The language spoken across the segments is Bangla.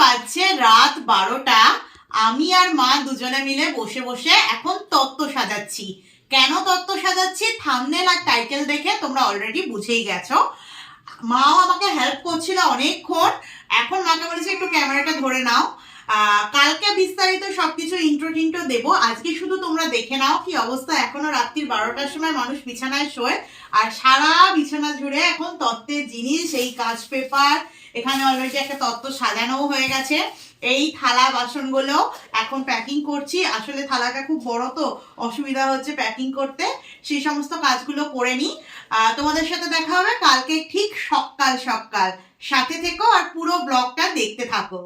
বাজছে রাত বারোটা। আমি আর মা দুজনে মিলে বসে বসে এখন তত্ত্ব সাজাচ্ছি। কেন তত্ত্ব সাজাচ্ছি? থামনেল আর টাইটেল দেখে তোমরা অলরেডি বুঝেই গেছো। মাও আমাকে হেল্প করছিল অনেকক্ষণ। এখন মাকে বলেছে, একটু ক্যামেরাটা ধরে নাও। কালকে বিস্তারিত সবকিছু ইন্ট্রো টিন্ট্রো দেবো। আজকে শুধু তোমরা দেখে নাও কি অবস্থা। এখনও রাত্রির বারোটার সময় মানুষ বিছানায় শোয়। আর সারা বিছানা জুড়ে এখন তত্ত্বের জিনিস, এই কাঁচ পেপার, এখানে অলরেডি একটা তত্ত্ব সাজানোও হয়ে গেছে। এই থালা বাসনগুলো এখন প্যাকিং করছি। আসলে থালাটা খুব বড় তো, অসুবিধা হচ্ছে প্যাকিং করতে। সেই সমস্ত কাজগুলো করে নিই। তোমাদের সাথে দেখা হবে কালকে ঠিক সকাল সকাল। সাথে থেকো আর পুরো ব্লগটা দেখতে থাকো।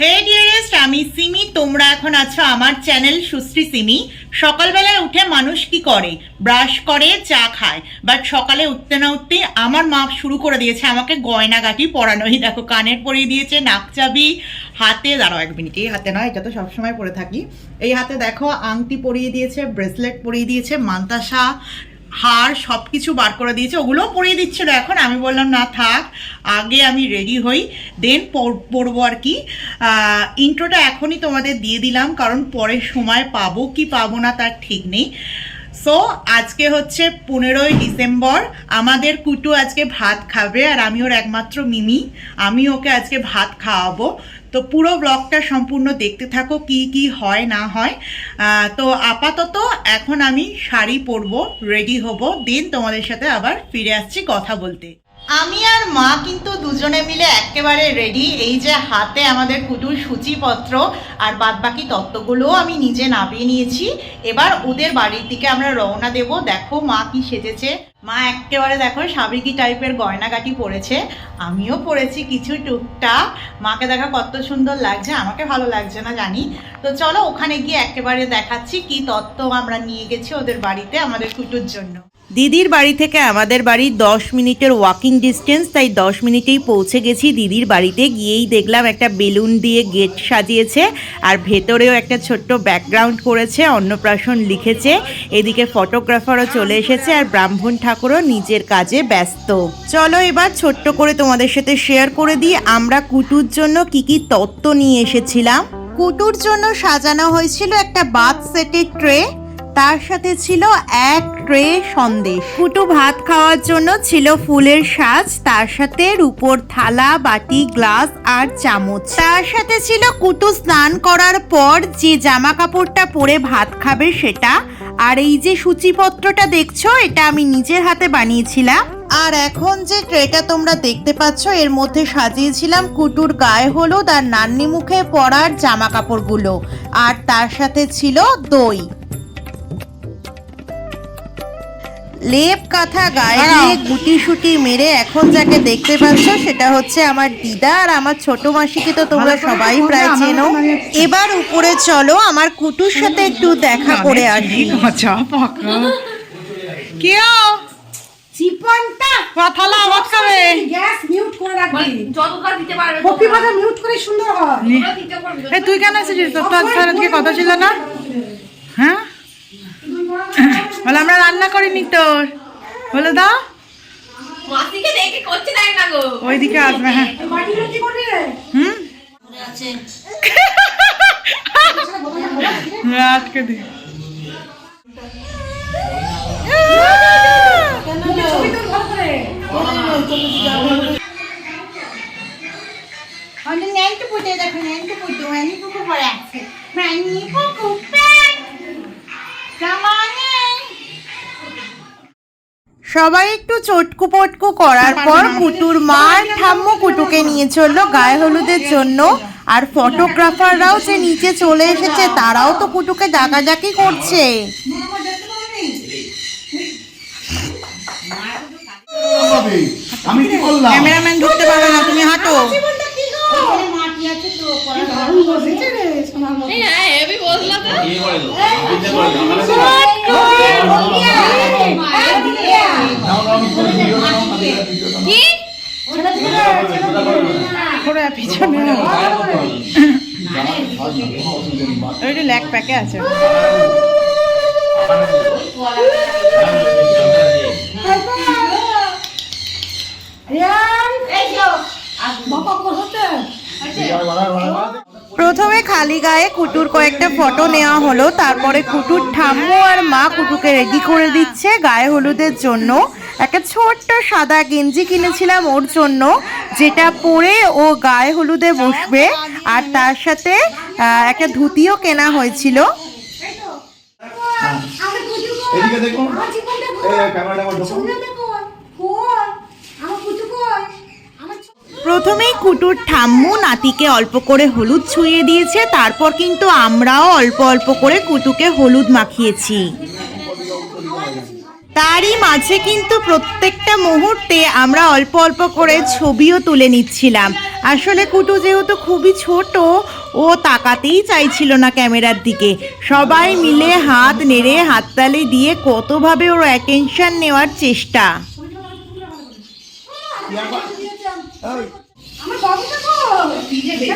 হে ডিয়ারেস্ট আমি সিমি, তোমরা এখন আছো আমার চ্যানেল সুশ্রী সিমি। সকালবেলায় উঠে মানুষ কি করে? ব্রাশ করে, চা খায়। বাট সকালে উঠতে না উঠতে আমার মা শুরু করে দিয়েছে আমাকে গয়নাগাটি পরানোই। দেখো, কানের পরিয়ে দিয়েছে, নাক চাবি, হাতে, দাঁড়াও এক মিনিট, এই হাতে নয় এটা তো সবসময় পরে থাকি। এই হাতে দেখো, আংটি পরিয়ে দিয়েছে ব্রেসলেট পরিয়ে দিয়েছে, মান্তাসা হার সব কিছু বার করে দিয়েছে, ওগুলোও পরিয়ে দিচ্ছিল এখন আমি বললাম, না, থাক, আগে আমি রেডি হই দেন পরবো আর কি। ইন্ট্রোটা এখনই তোমাদের দিয়ে দিলাম, কারণ পরে সময় পাবো কি পাবো না তার ঠিক নেই। সো আজকে হচ্ছে পনেরোই ডিসেম্বর, আমাদের কুটু আজকে ভাত খাবে আর আমি ওর একমাত্র মিমি। আমি ওকে আজকে ভাত খাওয়াবো। তো পুরো ব্লগটা সম্পূর্ণ দেখতে থাকো কি কি হয় না হয়। তো আপাতত এখন আমি শাড়ি পরবো রেডি হব দেন তোমাদের সাথে আবার ফিরে আসছি কথা বলতে। আমি আর মা কিন্তু দুজনে মিলে একেবারে রেডি এই যে হাতে আমাদের কুটুর সূচিপত্র আর বাদবাকি তত্ত্বগুলোও আমি নিজে নামিয়ে নিয়েছি। এবার ওদের বাড়ির দিকে আমরা রওনা দেব। দেখো মা কি সেজেছে। মা একেবারে দেখো সাবিকি টাইপের গয়নাগাটি পরেছে, আমিও পরেছি কিছু টুকটাক। মাকে দেখা কত সুন্দর লাগছে, আমাকে ভালো লাগছে না জানি। তো চলো ওখানে গিয়ে একেবারে দেখাচ্ছি কি তত্ত্ব আমরা নিয়ে গেছি ওদের বাড়িতে আমাদের কুটুর জন্য। দিদির বাড়ি থেকে আমাদের বাড়ি দশ মিনিটের ওয়াকিং ডিস্টেন্স তাই দশ মিনিটেই পৌঁছে গেছি দিদির বাড়িতে। গিয়েই দেখলাম একটা বেলুন দিয়ে গেট সাজিয়েছে আর ভেতরেও একটা ছোট্ট ব্যাকগ্রাউন্ড করেছে, অন্নপ্রাশন লিখেছে। এদিকে ফটোগ্রাফারও চলে এসেছে আর ব্রাহ্মণ ঠাকুরও নিজের কাজে ব্যস্ত। চলো এবার ছোট্ট করে তোমাদের সাথে শেয়ার করে দিই, আমরা কুটুর জন্য কি কি তত্ত্ব নিয়ে এসেছিলাম। কুটুর জন্য সাজানো হয়েছিল একটা বাথ সেটের ট্রে তার সাথে ছিল এক ট্রে সন্দেশ। কুটু ভাত খাওয়ার জন্য ছিল ফুলের সাজ, তার সাথে রূপোর থালা, বাটি, গ্লাস আর চামচ। তার সাথে ছিল কুটু স্নান করার পর যে জামা কাপড়টা পরে ভাত খাবে সেটা। আর এই যে সূচিপত্রটা দেখছ, এটা আমি নিজের হাতে বানিয়েছিলাম। আর এখন যে ট্রেটা তোমরা দেখতে পাচ্ছ, এর মধ্যে সাজিয়েছিলাম কুটুর গায়ে হলুদ আর নান্নি মুখে পরার জামা কাপড়গুলো আর তার সাথে ছিল দই। লেপ কাঁথা গায়ে দিয়ে গুটি সুটি মেরে এখন যাকে দেখতে পাচ্ছ সেটা হচ্ছে আমার দিদা আর আমার ছোট মাসিকে তো তোমরা সবাই প্রায় চেনো। এবার উপরে চলো আমার কুটুর সাথে একটু দেখা করে আসি। কেউ চিপনটা? থালা ভাত খাবে। গ্যাস মিউট করে রাখবি। যতটা দিতে পারবে কপি মিউট করে সুন্দর হয়। তুই কেন এসেছিস? তোর তো আজকে কথা ছিল না। হ্যাঁ? বলে আমরা রান্না করিনি তোর। বলে দাও। ওইদিকে আসবে হ্যাঁ বাটিগুলো কি করবি রে হুম? আছে আজকে দি। ছবি তোর ভালো করে Onde nem tu poder da nem tu poder, nem tu সবাই একটু চটকু পটকু করার পর কুটুর মা আর ঠাম্মু কুটুকে নিয়ে চলল গায়ে হলুদের জন্য। আর ফটোগ্রাফাররাও যে নিচে চলে এসেছে তারাও তো কুটুকে ডাকাডাকি করছে। আমি কি করলাম ক্যামেরাম্যান ঢুকতে পারবে না তুমি হাঁটো। বাকি আছে তো ল্যাক প্যাকে আছে Yeah, hey প্রথমে খালি গায়ে কুটুর কয়েকটা ফটো নেওয়া হলো, তারপরে কুটুর ঠাম্মু আর মা কুটুকে রেডি করে দিচ্ছে গায়ে হলুদের জন্য। একটা ছোট্ট সাদা গেঞ্জি কিনেছিলাম ওর জন্য, যেটা পরে ও গায়ে হলুদে বসবে। আর তার সাথে একটা ধুতিও কেনা হয়েছিল। এই ক্যামেরাটা আমার ঢোকো সামনে দেখো। কই? আমার কুচু কই? আমার ছো- প্রথমেই কুটুর ঠাম্মু নাতিকে অল্প করে হলুদ ছুঁয়ে দিয়েছে, তারপর কিন্তু আমরাও অল্প অল্প করে কুটুকে হলুদ মাখিয়েছি। তারই মাঝে কিন্তু প্রত্যেকটা মুহূর্তে আমরা অল্প অল্প করে ছবিও তুলে নিচ্ছিলাম। আসলে কুটু যেহেতু খুবই ছোট, ও তাকাতেই চাইছিল না ক্যামেরার দিকে। সবাই মিলে হাত নেড়ে হাততালি দিয়ে কতভাবে ওর অ্যাটেনশন নেওয়ার চেষ্টা। কি যে এই,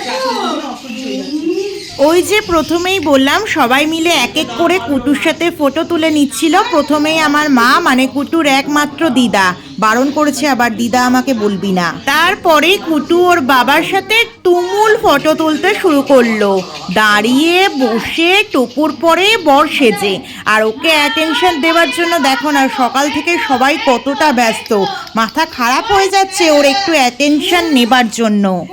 আমার হয়ে? দেখো। ওই যে প্রথমেই বললাম, সবাই মিলে এক এক করে কুটুর সাথে ফটো তুলে নিচ্ছিল। প্রথমেই আমার মা মানে কুটুর একমাত্র দিদা। বারণ করেছে, আবার দিদা আমাকে বলবি না। তারপরে কুটু ওর বাবার সাথে তুমুল ফটো তুলতে শুরু করল। দাঁড়িয়ে, বসে, টুকুর পরে বর সেজে। আর ওকে অ্যাটেনশন দেওয়ার জন্য দেখো না, সকাল থেকে সবাই কতটা ব্যস্ত। মাথা খারাপ হয়ে যাচ্ছে ওর একটু অ্যাটেনশন নেবার জন্য।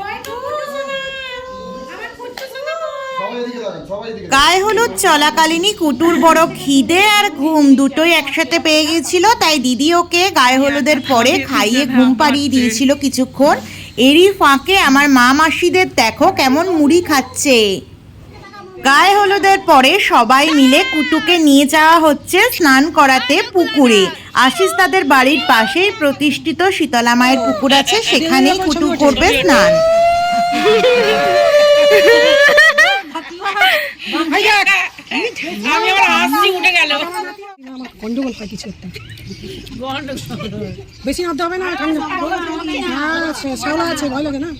গায়ে হলুদ, চলাকালীনই কুটুর বড় খিদে আর ঘুম দুটোই একসাথে পেয়ে গেছিল তাই দিদি ওকে গায়ে হলুদের পরে খাইয়ে ঘুম পাড়িয়ে দিয়েছিল কিছুক্ষণ। এরই ফাঁকে আমার মা মাসিদের দেখো কেমন মুড়ি খাচ্ছে। গায়ে হলুদের পরে সবাই মিলে কুটুকে নিয়ে যাওয়া হচ্ছে স্নান করাতে পুকুরে। আশিস তাদের বাড়ির পাশেই প্রতিষ্ঠিত শীতলা মায়ের পুকুর আছে, সেখানেই কুটু করবে স্নান। আমার গন্ডগোল হয় কিছু একটা। বেশি হবে না ঠান্ডা। হ্যাঁ শ্যাওলা আছে ভয় লাগে না।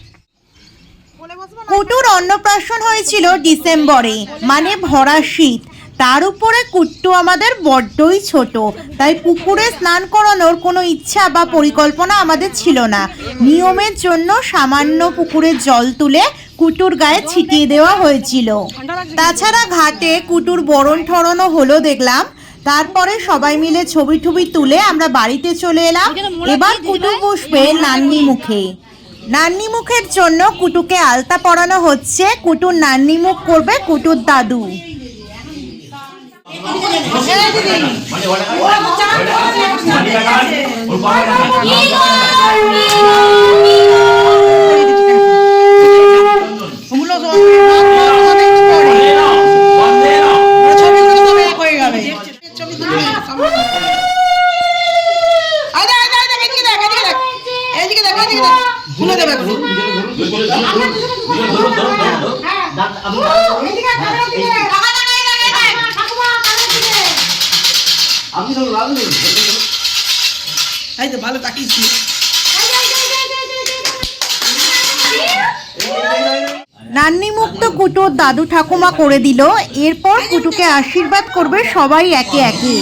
কুটুর অন্নপ্রাশন হয়েছিল ডিসেম্বরে মানে ভরা শীত। তার উপরে কুট্টু আমাদের বড্ডই ছোট তাই পুকুরে স্নান করানোর কোনো ইচ্ছা বা পরিকল্পনা আমাদের ছিল না। নিয়মের জন্য সামান্য পুকুরের জল তুলে কুটুর গায়ে ছিটিয়ে দেওয়া হয়েছিল তাছাড়া ঘাটে কুটুর বরণ ঠরণও হলো দেখলাম তারপরে সবাই মিলে ছবি টবি তুলে আমরা বাড়িতে চলে এলাম এবার কুটু বসবে নান্নি মুখে নান্নি মুখের জন্য কুটুকে আলতা পরানো হচ্ছে কুটুর নান্নি মুখ করবে কুটুর দাদু সব আমাদের কি করে? ওরা ছবি তুলে তবে এক হয়ে যাবে। ছবি তুলে আয় দেখ, আয় দেখ, আয় দেখ, এদিকে দেখ, এদিকে দেখ। এদিকে দেখ, এদিকে দেখ। তুলে দেবে এখন। এদিকে ক্যামেরা দিকে ঠাকুমা ক্যামেরা দিকে এই তো ভালো তাকিয়েছি নান্নি মুখ তো কুটুর দাদু ঠাকুমা করে দিল, এরপর কুটুকে আশীর্বাদ করবে সবাই একে একে।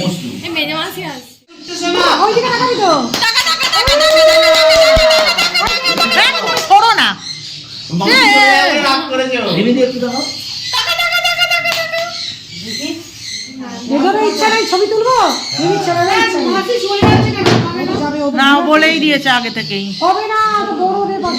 মস্তু মেজে মাসি আছে ওইদিকে তাকাবি তো করো না রাগ করেছ ভেবে দিয়ে একটু দেখো ওদেরও ইচ্ছা নেই ছবি তুলবো। না বলেই দিয়েছে আগে থেকেই হবে না বড় দেবো।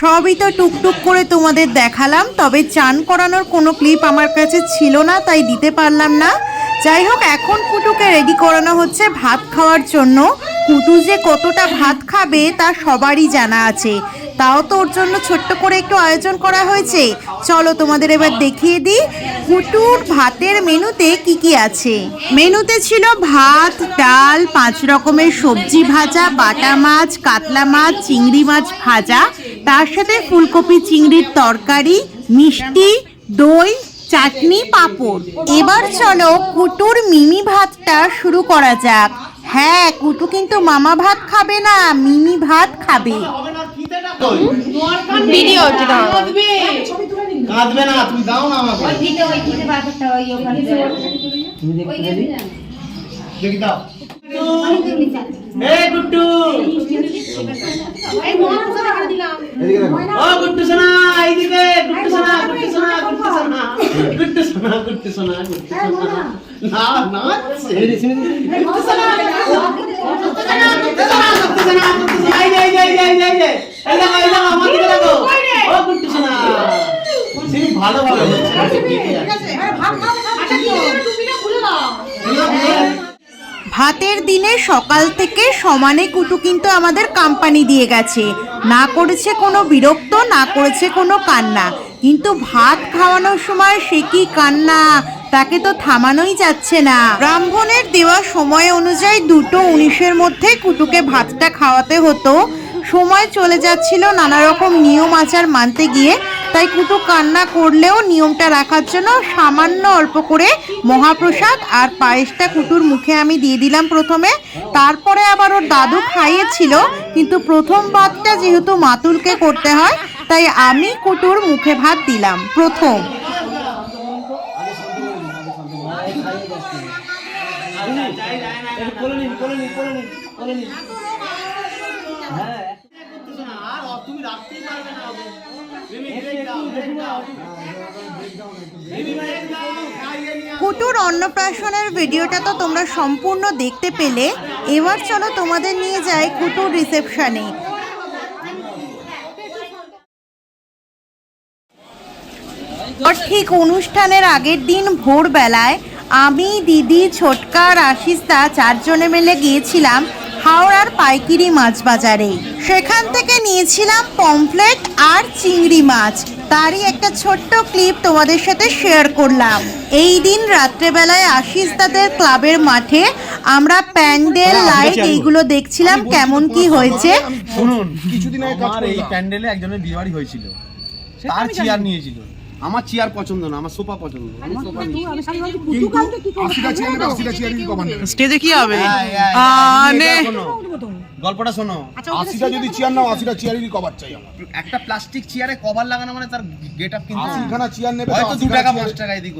সবই তো টুকটুক করে তোমাদের দেখালাম, তবে চান করানোর কোনো ক্লিপ আমার কাছে ছিল না, তাই দিতে পারলাম না। যাই হোক, এখন কুটুকে রেডি করানো হচ্ছে ভাত খাওয়ার জন্য। কুটু যে কতটা ভাত খাবে, তা সবারই জানা আছে। তাও তো ওর জন্য ছোট্ট করে একটু আয়োজন করা হয়েছে। চলো তোমাদের এবার দেখিয়ে দিই, কুটুর ভাতের মেনুতে কি কি আছে? মেনুতে ছিল ভাত, ডাল, পাঁচ রকমের সবজি ভাজা, বাটা মাছ, কাতলা মাছ, চিংড়ি মাছ ভাজা তার সাথে ফুলকপি চিংড়ির তরকারি মিষ্টি দই চাটনি পাঁপড়। এবার চলো কুটুর মিমি ভাতটা শুরু করা যাক। হ্যাঁ কুটু কিন্তু মামা ভাত খাবে না মিমি ভাত খাবে। ভিডিও কাঁদবে না তুমি দাও না আমাকে। তুমি দেখতে পেলি দেখি দাও। এই গুড্ডু ও গুড্ডু সোনা এইদিকে গুড্ডু সোনা গুড্ডু সোনা গুড্ডু সোনা গুড্ডু সোনা গুড্ডু সোনা গুড্ডু সোনা না না গুড্ডু সোনা গুড্ডু সোনা গুড্ডু সোনা গুড্ডু সোনা এই যে এই যে এই এই এই এই দেখো এই আমার দিকে দেখো ও গুড্ডু সোনা সিমি ভালো ভালো ঠিক আছে ভাতের দিনে সকাল থেকে সমানে কুটু কিন্তু আমাদের কোম্পানি দিয়ে গেছে। না করেছে কোনো বিরক্ত, না করেছে কোনো কান্না। কিন্তু ভাত খাওয়ানোর সময় সে কি কান্না? তাকে তো থামানোই যাচ্ছে না। ব্রাহ্মণের দেওয়া সময় অনুযায়ী দুটো উনিশের মধ্যে কুটুকে ভাতটা খাওয়াতে হতো। সময় চলে যাচ্ছিল নানা রকম নিয়ম আচার মানতে গিয়ে তাই কুটু কান্না করলেও নিয়মটা রাখার জন্য সামান্য অল্প করে মহাপ্রসাদ আর পায়েসটা কুটুর মুখে আমি দিয়ে দিলাম প্রথমে তারপরে আবার ওর দাদু খাইয়েছিল কিন্তু প্রথম ভাতটা যেহেতু মাতুলকে করতে হয় তাই আমি কুটুর মুখে ভাত দিলাম প্রথম আর কুটুর অন্নপ্রাশনের ভিডিওটা তো তোমরা সম্পূর্ণ দেখতে পেলে। এবার চলো তোমাদের নিয়ে যাই কুটুর রিসেপশনে। ঠিক অনুষ্ঠানের আগের দিন ভোরবেলায় আমি, দিদি, ছোটকা আর আশিস্তা চারজনে মিলে গিয়েছিলাম হাওড়ার পাইকিরি মাছ বাজারে। সেখান থেকে নিয়েছিলাম পমফ্লেট আর চিংড়ি মাছ। তারই একটা ছোট্ট ক্লিপ তোমাদের সাথে শেয়ার করলাম। এই দিন রাত্রেবেলায় আশিস্তাদের ক্লাবের মাঠে আমরা প্যান্ডেল লাইট এইগুলো দেখছিলাম কেমন কি হয়েছে? শুনুন কিছুদিন আগে কাজ আমার এই প্যান্ডেলে একজনের বিয়ে বাড়ি হয়েছিল তার চেয়ার নিয়েছিল। আমার চেয়ার পছন্দ না আমার সোফা পছন্দ। স্টেজে কি হবে? গল্পটা শোনো। আশিটা যদি চেয়ার নাও আশিটা চেয়ারেরই কভার চাই আমার। একটা প্লাস্টিক চেয়ারে কভার লাগানো মানে তার গেট আপ কিন্তু আশিখানা চেয়ার নেবে হয়তো দু টাকা পাঁচ টাকা এদিক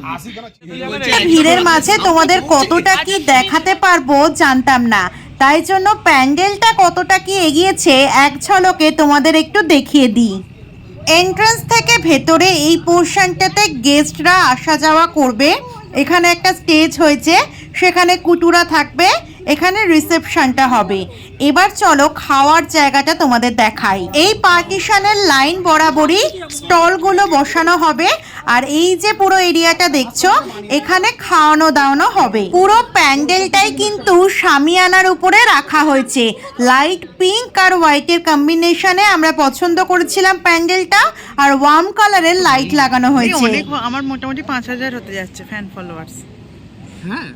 ভিড়ের মাঝে তোমাদের কতটা কি দেখাতে পারব জানতাম না। তাই জন্য প্যান্ডেলটা কতটা কি এগিয়েছে এক ঝলকে তোমাদের একটু দেখিয়ে দিই। এন্ট্রান্স থেকে ভেতরে এই পোর্শনটাতে গেস্টরা আসা যাওয়া করবে। এখানে একটা স্টেজ হয়েছে, সেখানে কুটুরা থাকবে, এখানে রিসেপশনটা হবে। এবার চলো খাওয়ার জায়গাটা তোমাদের দেখাই। এই পার্টিশনের লাইন বরাবরই স্টলগুলো বসানো হবে আর এই যে পুরো এরিয়াটা দেখছ এখানে খাওয়ানো দাওয়ানো হবে। পুরো প্যান্ডেলটাই কিন্তু সামিয়ানার উপরে রাখা হয়েছে। লাইট পিঙ্ক আর হোয়াইটের কম্বিনেশনে আমরা পছন্দ করেছিলাম প্যান্ডেলটা আর ওয়ার্ম কালারের লাইট লাগানো হয়েছে। অনেক আমার মোটামুটি পাঁচ হাজার হতে যাচ্ছে ফ্যান ফলোয়ার্স হ্যাঁ।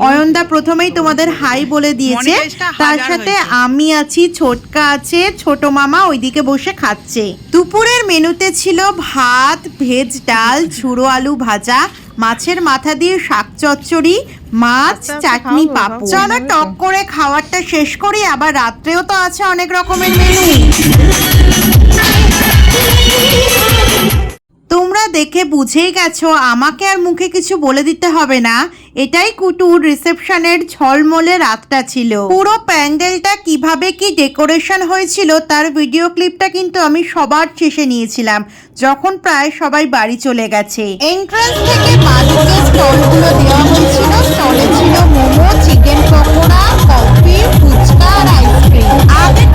অয়নদা প্রথমেই তোমাদের হাই বলে দিয়েছে তার সাথে আমি আছি ছোটকা আছে ছোট মামা ওইদিকে বসে খাচ্ছে। দুপুরের মেনুতে ছিল ভাত ভেজ ডাল ঝুড়ো আলু ভাজা মাছের মাথা দিয়ে শাক চচ্চড়ি মাছ আচ্ছা, চাটনি খাব, পাপড়। চলো টক করে খাবারটা শেষ করি আবার রাত্রেও তো আছে অনেক রকমের মেনু। তোমরা দেখে বুঝেই গেছো, আমাকে আর মুখে কিছু বলে দিতে হবে না। এটাই কুটুর রিসেপশনের ঝলমলে রাতটা ছিল। পুরো প্যান্ডেলটা কীভাবে কি ডেকোরেশন হয়েছিল, তার ভিডিও ক্লিপটা কিন্তু আমি সবার শেষে নিয়েছিলাম, যখন প্রায় সবাই বাড়ি চলে গেছে। এন্ট্রান্স থেকে বাদিকে স্টলগুলো দেওয়া হয়েছিল, স্টলে ছিল মোমো, চিকেন পকোড়া, কফি, ফুচকা আর আইসক্রিম। আগের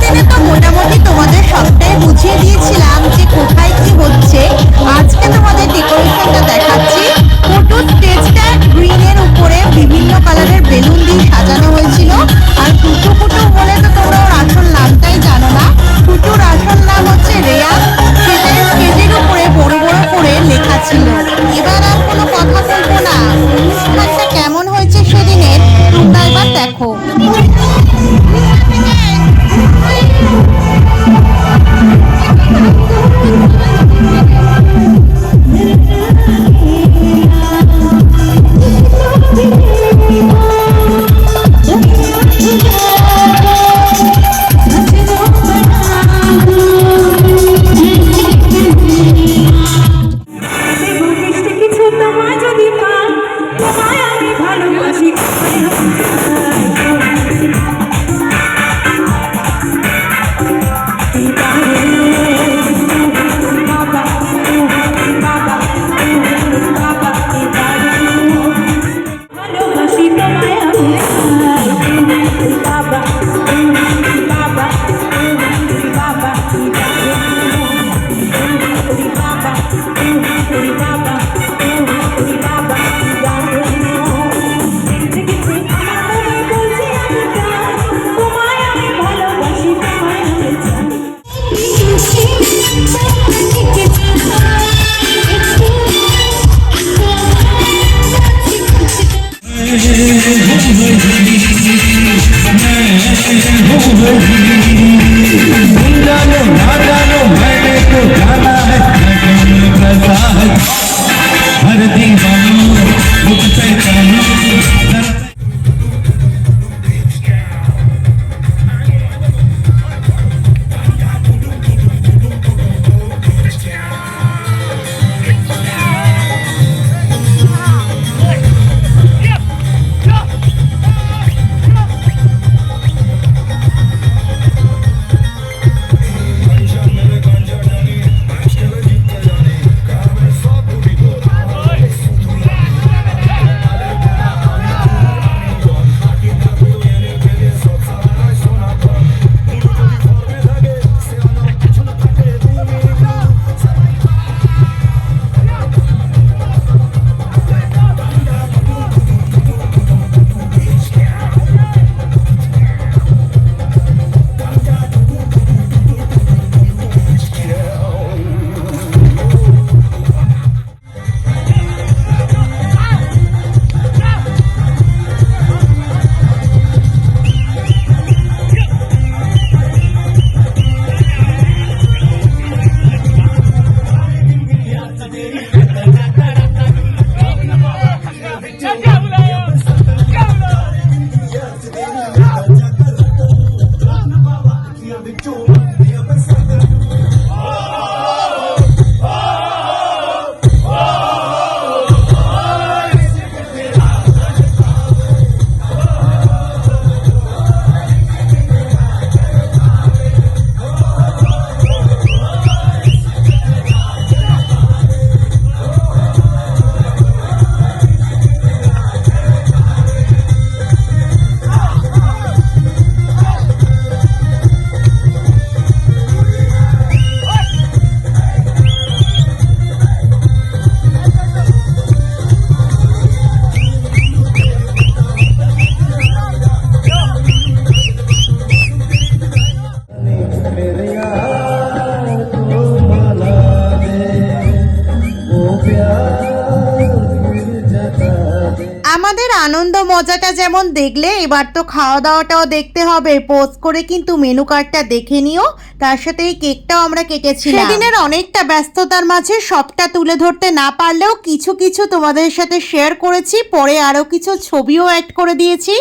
আনন্দ মজাটা যেমন দেখলে এবার তো খাওয়া দাওয়াটাও দেখতে হবে। পোস্ট করে কিন্তু মেনু কার্ডটা দেখে নিও। তার সাথে এই কেকটাও আমরা কেটেছি সেদিনের অনেকটা ব্যস্ততার মাঝে সবটা তুলে ধরতে না পারলেও কিছু কিছু তোমাদের সাথে শেয়ার করেছি পরে আরও কিছু ছবিও অ্যাড করে দিয়েছি।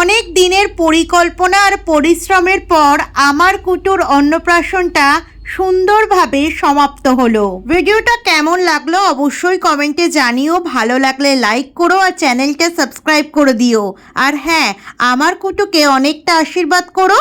অনেক দিনের পরিকল্পনা আর পরিশ্রমের পর আমার কুটুর অন্নপ্রাশনটা সুন্দরভাবে সমাপ্ত হলো। ভিডিওটা কেমন লাগল অবশ্যই কমেন্টে জানিও। ভালো লাগলে লাইক করো আর চ্যানেলটা সাবস্ক্রাইব করে দিও। আর হ্যাঁ আমার কুটুকে অনেকটা আশীর্বাদ করো।